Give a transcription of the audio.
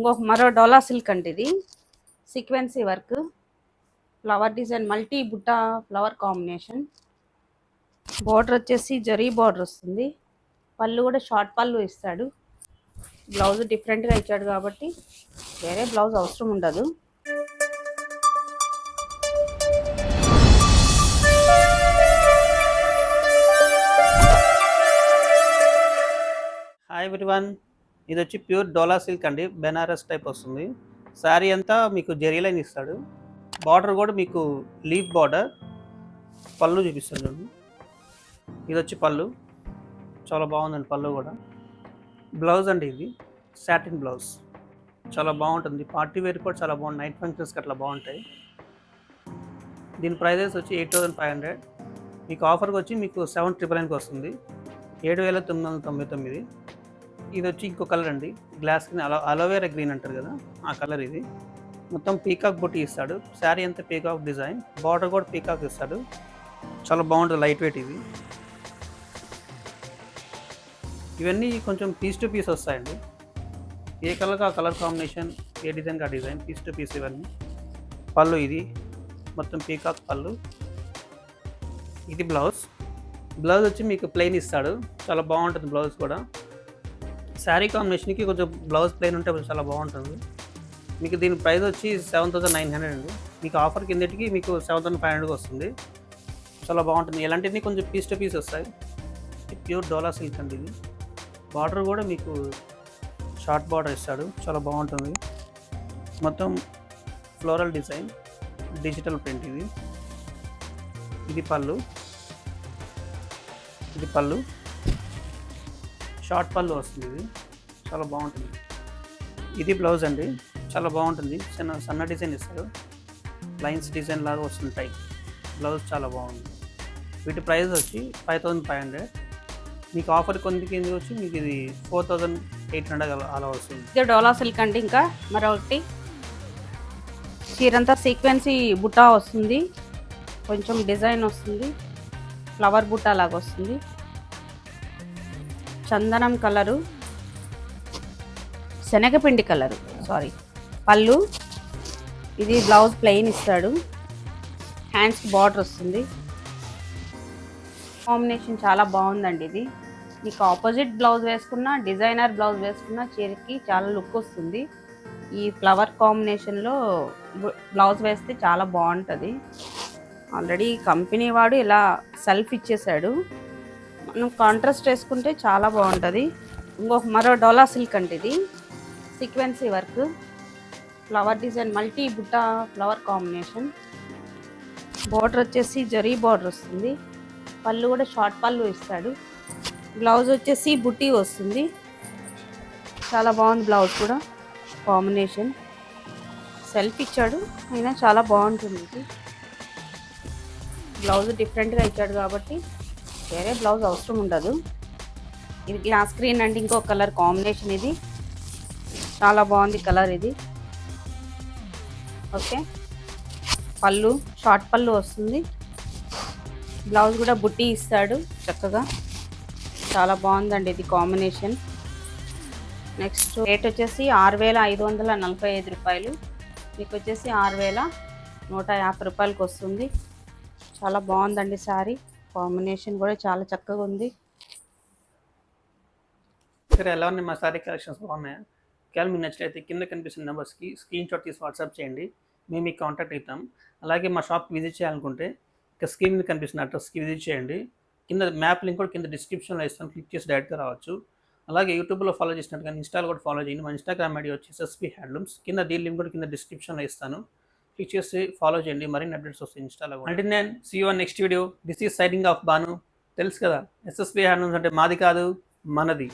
ఇంకొక మరో డోలా సిల్క్ అండి ఇది. Sequence work. Flower design multi బుట్ట ఫ్లవర్ కాంబినేషన్. బార్డర్ వచ్చేసి జరీ బార్డర్ వస్తుంది. పళ్ళు కూడా షార్ట్ పళ్ళు ఇస్తాడు. బ్లౌజ్ డిఫరెంట్గా ఇచ్చాడు కాబట్టి వేరే బ్లౌజ్ అవసరం ఉండదు. హాయ్ ఎవ్రీవన్ ఇది వచ్చి ప్యూర్ డోలా సిల్క్ అండి. బెనారస్ టైప్ వస్తుంది. శారీ అంతా మీకు జెరీ లైన్ ఇస్తాడు. బార్డర్ కూడా మీకు లీఫ్ బార్డర్. పళ్ళు చూపిస్తాను చూడండి. ఇది వచ్చి పళ్ళు. చాలా బాగుందండి పళ్ళు కూడా. బ్లౌజ్ అండి ఇది. Satin blouse. చాలా బాగుంటుంది. పార్టీ వేర్ కూడా చాలా బాగుంది. నైట్ ఫంక్షన్స్కి అట్లా బాగుంటాయి. దీని ప్రైజెస్ వచ్చి ఎయిట్ థౌసండ్ ఫైవ్ హండ్రెడ్. మీకు ఆఫర్కి వచ్చి మీకు సెవెన్ ట్రిపుల్ నైన్కి వస్తుంది. ఏడు వేల తొమ్మిది వందల తొంభై తొమ్మిది. ఇది వచ్చి ఇంకో కలర్ అండి. గ్లాస్ అలో అలోవేరా గ్రీన్ అంటారు కదా ఆ కలర్ ఇది. మొత్తం పీకాక్ బుట్టి ఇస్తాడు. శారీ అంతా పీకాక్ డిజైన్ బార్డర్ కూడా పీకాక్ ఇస్తాడు. చాలా బాగుంటుంది లైట్ వెయిట్ ఇది. ఇవన్నీ కొంచెం పీస్ టు పీస్ వస్తాయండి. ఏ కలర్కి ఆ కలర్ కాంబినేషన్ ఏ డిజైన్కి ఆ డిజైన్ పీస్ టు పీస్ ఇవన్నీ. పళ్ళు ఇది. మొత్తం పీకాక్ పళ్ళు. ఇది బ్లౌజ్ బ్లౌజ్ వచ్చి మీకు ప్లెయిన్ ఇస్తాడు. చాలా బాగుంటుంది బ్లౌజ్ కూడా. శారీ కాంబినేషన్కి కొంచెం బ్లౌజ్ ప్లెయిన్ ఉంటే కొంచెం చాలా బాగుంటుంది. మీకు దీని ప్రైస్ వచ్చి సెవెన్ థౌసండ్ నైన్ హండ్రెడ్ అండి. మీకు ఆఫర్ కిందటికి మీకు సెవెన్ థౌసండ్ ఫైవ్ హండ్రెడ్కి వస్తుంది. చాలా బాగుంటుంది. ఇలాంటివి కొంచెం పీస్ టు పీస్ వస్తాయి. ప్యూర్ డోలా సిల్క్ అండి ఇది. బార్డర్ కూడా మీకు షార్ట్ బార్డర్ ఇస్తాడు. చాలా బాగుంటుంది. మొత్తం ఫ్లోరల్ డిజైన్ డిజిటల్ ప్రింట్ ఇది. ఇది పళ్ళు. ఇది పళ్ళు. షార్ట్ పళ్ళు వస్తుంది. ఇది చాలా బాగుంటుంది. ఇది బ్లౌజ్ అండి. చాలా బాగుంటుంది. చిన్న సన్న డిజైన్ ఇస్తారు. లైన్స్ డిజైన్ లాగా వస్తుంటాయి బ్లౌజ్ చాలా బాగుంది. వీటి ప్రైస్ వచ్చి ఫైవ్ థౌజండ్ ఫైవ్ హండ్రెడ్. మీకు ఆఫర్ కొన్ని కింద వచ్చి మీకు ఇది ఫోర్ థౌజండ్ ఎయిట్ హండ్రెడ్ అలా అలా వస్తుంది. ఇది డోలా సిల్క్ అండి ఇంకా. మరొకటి. చీరంతా సీక్వెన్సీ బుట్టా వస్తుంది. కొంచెం డిజైన్ వస్తుంది. ఫ్లవర్ బుట్టా లాగా వస్తుంది. చందనం కలరు శనగపిండి కలరు సారీ పళ్ళు ఇది బ్లౌజ్ ప్లెయిన్ ఇస్తాడు. హ్యాండ్స్కి బార్డర్ వస్తుంది. కాంబినేషన్ చాలా బాగుందండి ఇది. మీకు ఆపోజిట్ బ్లౌజ్ వేసుకున్నా డిజైనర్ బ్లౌజ్ వేసుకున్నా చీరకి చాలా లుక్ వస్తుంది. ఈ ఫ్లవర్ కాంబినేషన్లో బ్లౌజ్ వేస్తే చాలా బాగుంటుంది. ఆల్రెడీ కంపెనీ వాడు ఇలా సెల్ఫ్ ఇచ్చేసాడు. మనం కాంట్రాస్ట్ వేసుకుంటే చాలా బాగుంటుంది. ఇంకొక మరో డోలా సిల్క్ అంటే ఇది. Sequence work. Flower design multi బుట్ట ఫ్లవర్ కాంబినేషన్ బార్డర్ వచ్చేసి జరీ బార్డర్ వస్తుంది. పళ్ళు కూడా షార్ట్ పళ్ళు ఇస్తాడు. బ్లౌజ్ వచ్చేసి బుట్టి వస్తుంది. చాలా బాగుంది బ్లౌజ్ కూడా. కాంబినేషన్ సెల్ఫ్ ఇచ్చాడు. అయినా చాలా బాగుంటుంది ఇది. బ్లౌజ్ డిఫరెంట్గా ఇచ్చాడు కాబట్టి వేరే బ్లౌజ్ అవసరం ఉండదు. ఇది గ్లాస్ స్క్రీన్ అంటే ఇంకో కలర్ కాంబినేషన్ ఇది. చాలా బాగుంది కలర్ ఇది. ఓకే పళ్ళు షార్ట్ పళ్ళు వస్తుంది. బ్లౌజ్ కూడా బుట్టి ఇస్తాడు చక్కగా. చాలా బాగుందండి ఇది కాంబినేషన్. నెక్స్ట్ రేట్ వచ్చేసి ఆరు వేల ఐదు వందల నలభై ఐదు రూపాయలు. మీకు వచ్చేసి ఆరు వేల నూట యాభై రూపాయలకి వస్తుంది. చాలా బాగుందండి శారీ. కాంబినేషన్ కూడా చాలా చక్కగా ఉంది. సరే ఎలా ఉన్నాయి? మా సారీ కలెక్షన్స్ బాగున్నాయా? ఒకవేళ మీకు నచ్చినట్లయితే కింద కనిపిస్తున్న నెంబర్స్కి స్క్రీన్ షాట్ తీసి వాట్సాప్ చేయండి. మేము మీకు కాంటాక్ట్ అవుతాం. అలాగే మా షాప్కి విజిట్ చేయాలనుకుంటే ఇక స్క్రీన్ మీద కనిపిస్తున్న అడ్రస్కి విజిట్ చేయండి. కింద మ్యాప్ లింక్ కూడా కింద డిస్క్రిప్షన్లో ఇస్తాను. క్లిక్ చేసి డైరెక్ట్గా రావచ్చు. అలాగే యూట్యూబ్లో ఫాలో చేసినట్టు కానీ ఇన్స్టాలో కూడా ఫాలో చేయండి. మా ఇన్స్టాగ్రామ్ ఐడి వచ్చి ఎస్ఎస్పీ హ్యాండ్లూమ్స్. కింద డీ లింక్ కూడా కింద డిస్క్రిప్షన్లో ఇస్తాను. క్లిక్ చేసి ఫాలో చేయండి. మరిన్ని అప్డేట్స్ వస్తాయి ఇన్స్టాలో అంటే నేను see one next video this is siding of Banu తెలుసు కదా ఎస్ఎస్పీ హ్యాండ్లూమ్స్ అంటే మాది కాదు మనది.